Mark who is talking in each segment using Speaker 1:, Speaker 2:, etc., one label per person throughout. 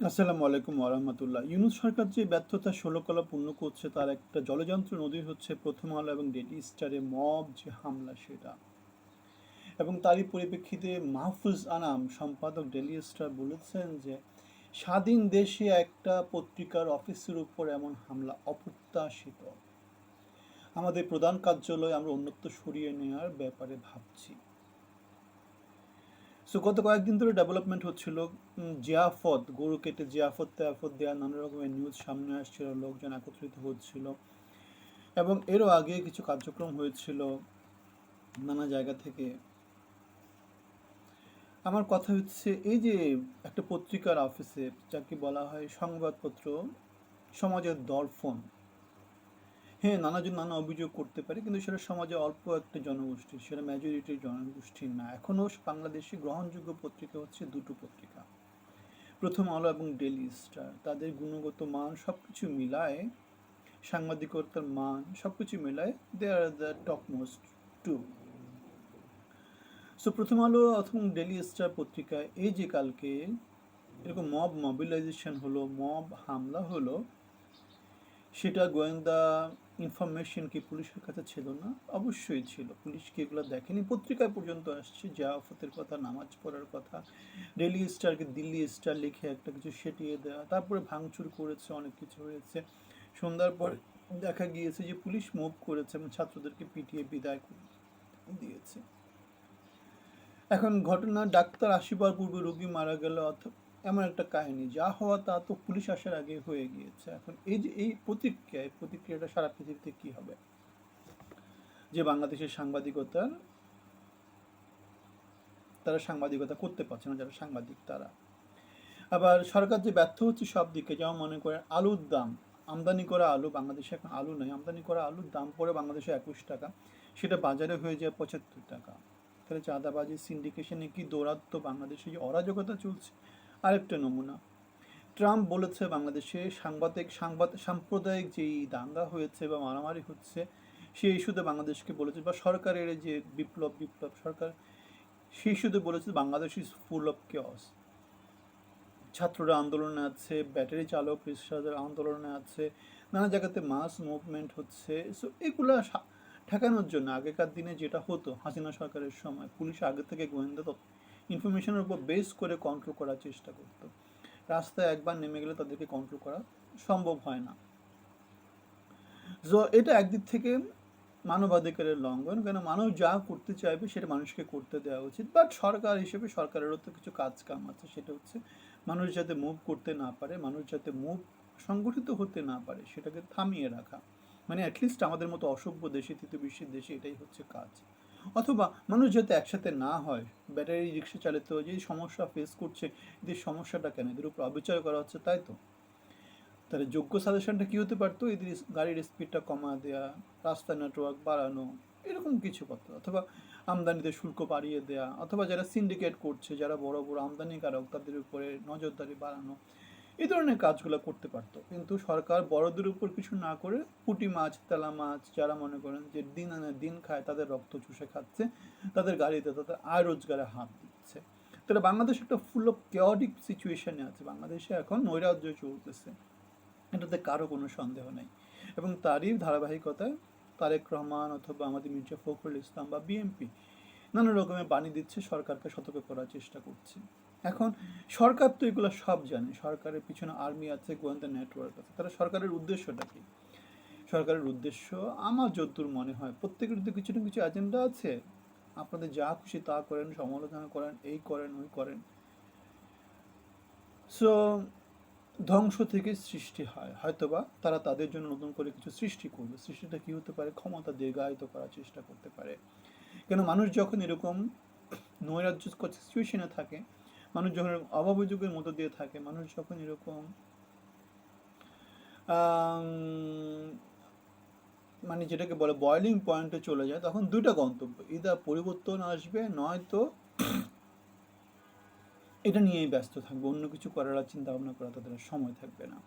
Speaker 1: আসসালামু আলাইকুম ওরহামতুল্লাহ ইউনুস সরকার যে ব্যর্থতা ষোলকলা পূর্ণ করছে, তার একটা জলযন্ত্র নদী হচ্ছে প্রথম আলো এবং ডেলি স্টারে মব যে হামলা সেটা। এবং তারই পরিপ্রেক্ষিতে মাহফুজ আনাম, সম্পাদক ডেলি স্টার বলেছেন যে, স্বাধীন দেশে একটা পত্রিকার অফিসের উপর এমন হামলা অপ্রত্যাশিত। আমাদের প্রধান কার্যালয় আমরা অন্যত্র সরিয়ে নেওয়ার ব্যাপারে ভাবছি। সো গত কয়েকদিন ধরে ডেভেলপমেন্ট হচ্ছিল জিয়াফত, গরু কেটে জিয়াফত, তেয়াফত দেওয়া নানা রকমের নিউজ সামনে আসছিল, লোকজন একত্রিত হচ্ছিল। এবং এরও আগে কিছু কার্যক্রম হয়েছিল নানা জায়গা থেকে। আমার কথা হচ্ছে, এই যে একটা পত্রিকার অফিসে যাকে বলা হয় সংবাদপত্র, সমাজের দর্পণ হ্যাঁ নানাজন নানা অভিযোগ করতে পারে, কিন্তু সেটা সমাজে অল্প একটা জনগোষ্ঠী সেটা মেজরিটির জনগোষ্ঠীর না। এখনও বাংলাদেশে গ্রহণযোগ্য পত্রিকা হচ্ছে দুটো পত্রিকা। প্রথম আলো এবং ডেলি স্টার তাদের গুণগত মান সব কিছু মিলায়, সাংবাদিকতার মান সব কিছু মিলায় they are the topmost two so Prothom Alo অথবা ডেলি স্টার পত্রিকায় এই যে কালকে এরকম মব মবিলাইজেশন হলো মব হামলা হলো সেটা গোয়েন্দা ইনফরমেশন কি পুলিশের কাছে ছিল না? অবশ্যই ছিল। পুলিশ কি এগুলো দেখেনি? পত্রিকায় পর্যন্ত আসছে জাফতের কথা, নামাজ পড়ার কথা। ডেলি স্টারকে দিল্লি স্টার লিখে একটা কিছু সেটিয়ে দেওয়া। তারপরে ভাঙচুর করেছে, অনেক কিছু হয়েছে। সন্ধ্যার পর দেখা গিয়েছে যে পুলিশ মুভ করেছে এবং ছাত্রদেরকে পিটিয়ে বিদায় দিয়েছে। এখন ঘটনা, ডাক্তার আসিবার পূর্বে রোগী মারা গেল অথবা এমন একটা কাহিনী, যা হওয়া তা তো পুলিশ আসার আগে হয়ে গিয়েছে। এখন এই যে, এই প্রতিক্রিয়া এই প্রতিক্রিয়াটা সারা পৃথিবীতে কি হবে? যে বাংলাদেশের সাংবাদিকতার তারা সাংবাদিকতা করতে পারছে না, যারা সাংবাদিক তারা। আবার সরকার যে ব্যর্থ হচ্ছে সব দিকে, যেমন মনে করেন আলুর দাম, আমদানি করা আলু বাংলাদেশে এখন আলু নেই, আমদানি করা আলুর দাম পড়ে বাংলাদেশে একুশ টাকা, সেটা বাজারে হয়ে যায় পঁচাত্তর টাকা। তাহলে চাঁদাবাজি সিন্ডিকেশনে কি দৌরাত্ম বাংলাদেশে যে অরাজকতা চলছে আরেকটা নমুনা। ট্রাম্প বলেছে বাংলাদেশে সাংবাদিক, সাংবাদ, সাম্প্রদায়িক যেই দাঙ্গা হয়েছে বা মারামারি হচ্ছে, সেই ইস্যুতে বাংলাদেশকে বলেছে বা সরকারের যে বিপ্লব বিপ্লব সরকার, সেই ইস্যুতে বলেছে Bangladesh is full of chaos ছাত্ররা আন্দোলনে আছে, ব্যাটারি চালক রিক্সাদের আন্দোলনে আছে, নানা জায়গাতে মাস মুভমেন্ট হচ্ছে। সো এগুলো ঠেকানোর জন্য আগেকার দিনে যেটা হতো, হাসিনা সরকারের সময়, পুলিশ আগে থেকে গোয়েন্দা ইনফরমেশনের উপর বেস করে কন্ট্রোল করার চেষ্টা করতো। রাস্তায় একবার নেমে গেলে তাদেরকে কন্ট্রোল করা সম্ভব হয় না। এটা একদিক থেকে মানবাধিকারের লঙ্ঘন, কেন মানুষ যা করতে চাইবে সেটা মানুষকে করতে দেওয়া উচিত। বাট সরকার হিসেবে সরকারেরও তো কিছু কাজ কাম আছে, সেটা হচ্ছে মানুষ যাতে মুভ করতে না পারে, মানুষ যাতে মুভ সংগঠিত হতে না পারে, সেটাকে থামিয়ে রাখা। মানে অ্যাটলিস্ট আমাদের মতো অসভ্য দেশে তৃতীয় বিশ্বের দেশে এটাই হচ্ছে কাজ। অথবা মানুষ যাতে একসাথে না হয়, ব্যাটারি রিক্সা চালিত যে সমস্যা ফেস করছে এদের সমস্যাটা কেন? এদের উপর অবিচার করা হচ্ছে, তাই তো? তাহলে যোগ্য সাজেশনটা কী হতে পারতো? এদের গাড়ির স্পিডটা কমা দেওয়া রাস্তা নেটওয়ার্ক বাড়ানো, এরকম কিছু কথা অথবা আমদানিতে শুল্ক বাড়িয়ে দেওয়া অথবা যারা সিন্ডিকেট করছে, যারা বড় বড় আমদানিকারক, তাদের উপরে নজরদারি বাড়ানো এই ধরনের কাজগুলো করতে পারতো। কিন্তু সরকার বড়দের উপর কিছু না করে পুঁটি মাছ, তেলা মাছ, যারা মনে করেন যে দিন আনে দিন খায়, তাদের রক্ত চুষে খাচ্ছে, তাদের গাড়িতে তাদের আয় রোজগারে হাত দিচ্ছে। তাহলে বাংলাদেশ একটা ফুল অফ কেওয়াটিক সিচুয়েশনে আছে। বাংলাদেশে এখন নৈরাজ্য চলতেছে। এটাতে কারও কোনো সন্দেহ নেই। এবং তারই ধারাবাহিকতায় তারেক রহমান অথবা আমাদের মির্জা ফখরুল ইসলাম বা বিএনপি নানা রকমের বাণী দিচ্ছে সরকারকে সতর্ক করার চেষ্টা করছে। এখন সরকার তো এগুলো সব জানে। সরকারের পিছনে আর্মি আছে, গোয়েন্দা নেটওয়ার্ক আছে। তাহলে সরকারের উদ্দেশ্যটা কি? সরকারের উদ্দেশ্য আমার যদ্দূর মনে হয়, প্রত্যেকের তো কিছু না কিছু এজেন্ডা আছে। আপনাদের যা খুশি তা করেন, সমালোচনা করেন, এই করেন, ওই করেন। সো ধ্বংস থেকে সৃষ্টি হয়। হয়তোবা তারা তাদের জন্য নতুন করে কিছু সৃষ্টি করবে। সৃষ্টিটা কি হতে পারে? ক্ষমতা দীর্ঘায়িত করার চেষ্টা করতে পারে। কেন মানুষ যখন এরকম নৈরাজ্য সিচুয়েশনে থাকে মানুষ যখন অভাবযোগের মতো দিয়ে থাকে। মানুষ যখন এরকম মানে যেটাকে বলে বয়লিং পয়েন্টে চলে যায়, তখন দুইটা গন্তব্য ইদার পরিবর্তন আসবে, নয়তো এটা নিয়েই ব্যস্ত থাকবে, অন্য কিছু করার আর চিন্তা ভাবনা করা তাদের সময় থাকবে না।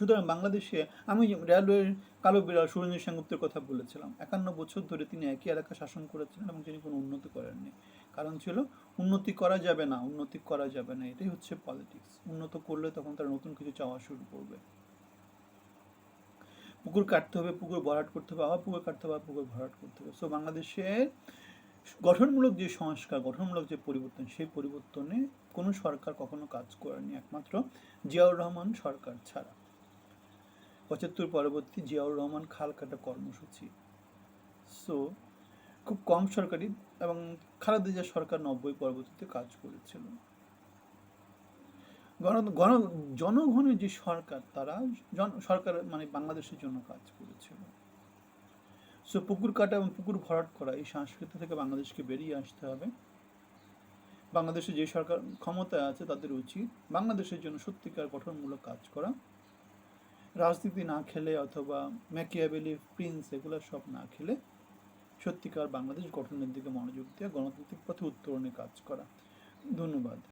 Speaker 1: সুতরাং বাংলাদেশে আমি রেলওয়ের কালো বিড়াল সুরেন্দ্র সেনগুপ্তের কথা বলেছিলাম। একান্ন বছর ধরে তিনি একই এলাকা শাসন করেছিলেন এবং তিনি কোনো উন্নতি করেননি। কারণ ছিল, উন্নতি করা যাবে না, উন্নতি করা যাবে না, এটাই হচ্ছে পলিটিক্স উন্নত করলে তখন তারা নতুন কিছু চাওয়া শুরু করবে। পুকুর কাটতে হবে, পুকুর ভরাট করতে হবে, আবার পুকুর কাটতে হবে, আবার পুকুর ভরাট করতে হবে। সো বাংলাদেশের গঠনমূলক যে সংস্কার, গঠনমূলক যে পরিবর্তন, সেই পরিবর্তনে কোনো সরকার কখনো কাজ করেনি, একমাত্র জিয়াউর রহমান সরকার ছাড়া। পঁচাত্তর পরবর্তী জিয়াউর রহমান খাল কাটা কর্মসূচি। সো খুব কম সরকারি এবং খালেদা সরকার নব্বই পরবর্তীতে কাজ করেছিল। গণ গণ, জনগণের যে সরকার, তারা জন, সরকার মানে বাংলাদেশের জন্য কাজ করেছিল। সো পুকুর কাটা এবং পুকুর ভরাট করা এই সংস্কৃতি থেকে বাংলাদেশকে বেরিয়ে আসতে হবে। বাংলাদেশে যে সরকার ক্ষমতায় আছে, তাদের উচিত বাংলাদেশের জন্য সত্যিকার গঠনমূলক কাজ করা। রাজনীতি না খেলে অথবা ম্যাকিয়াবেলি, প্রিন্স এগুলো সব না খেলে সত্যিকার বাংলাদেশ গঠনের দিকে মনোযোগ দিয়ে গণতান্ত্রিক পথে উত্তরণে কাজ করা। ধন্যবাদ।